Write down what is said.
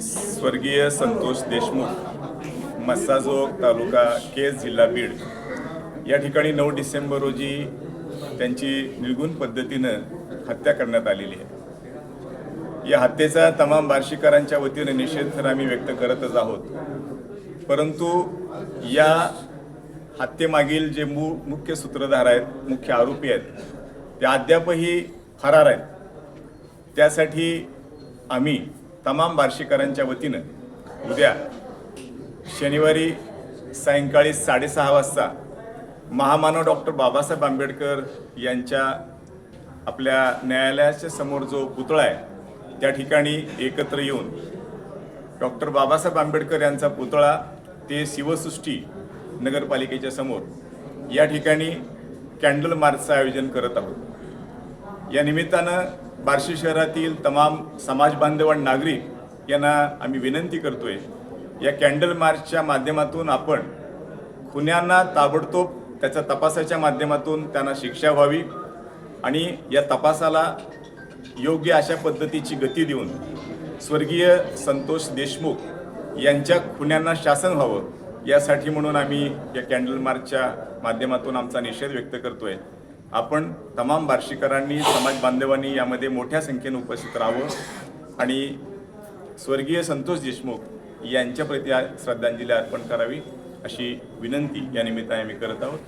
स्वर्गीय संतोष देशमुख मस्साजोग तालुका केस जिल्हा बीड. या ठिकाणी नऊ डिसेंबर रोजी त्यांची निर्गुण पद्धतीनं हत्या करण्यात आलेली आहे. या हत्येचा तमाम बार्शीकरांच्या वतीने निषेध तर आम्ही व्यक्त करतच आहोत. परंतु या हत्येमागील जे मू मुख्य सूत्रधार आहेत मुख्य आरोपी आहेत ते अद्यापही फरार आहेत. त्यासाठी आम्ही तमाम बार्शीकरांच्या वतीनं उद्या शनिवारी सायंकाळी साडेसहा वाजता महामानव डॉक्टर बाबासाहेब आंबेडकर यांच्या आपल्या न्यायालयाच्या समोर जो पुतळा आहे त्या ठिकाणी एकत्र येऊन डॉक्टर बाबासाहेब आंबेडकर यांचा पुतळा ते शिवसृष्टी नगरपालिकेच्या समोर या ठिकाणी कॅन्डल मार्चचं आयोजन करत आहोत. या निमित्तानं बार्शी शहरातील तमाम समाज बांधव आणि नागरिक यांना आम्ही विनंती करतोय या कॅन्डल मार्चच्या माध्यमातून आपण खुन्यांना ताबडतोब त्याच्या तपासाच्या माध्यमातून त्यांना शिक्षा व्हावी आणि या तपासाला योग्य अशा पद्धतीची गती देऊन स्वर्गीय संतोष देशमुख यांच्या खुन्यांना शासन व्हावं यासाठी म्हणून आम्ही या कॅन्डल मार्चच्या माध्यमातून आमचा निषेध व्यक्त करतोय. आपण तमाम बार्शीकरांनी समाज बांधवांनी यामध्ये मोठ्या संख्येने उपस्थित राहावं. आणि स्वर्गीय संतोष देशमुख यांच्या प्रति श्रद्धांजली अर्पण करावी अशी विनंती या निमित्ताने आम्ही करत आहोत.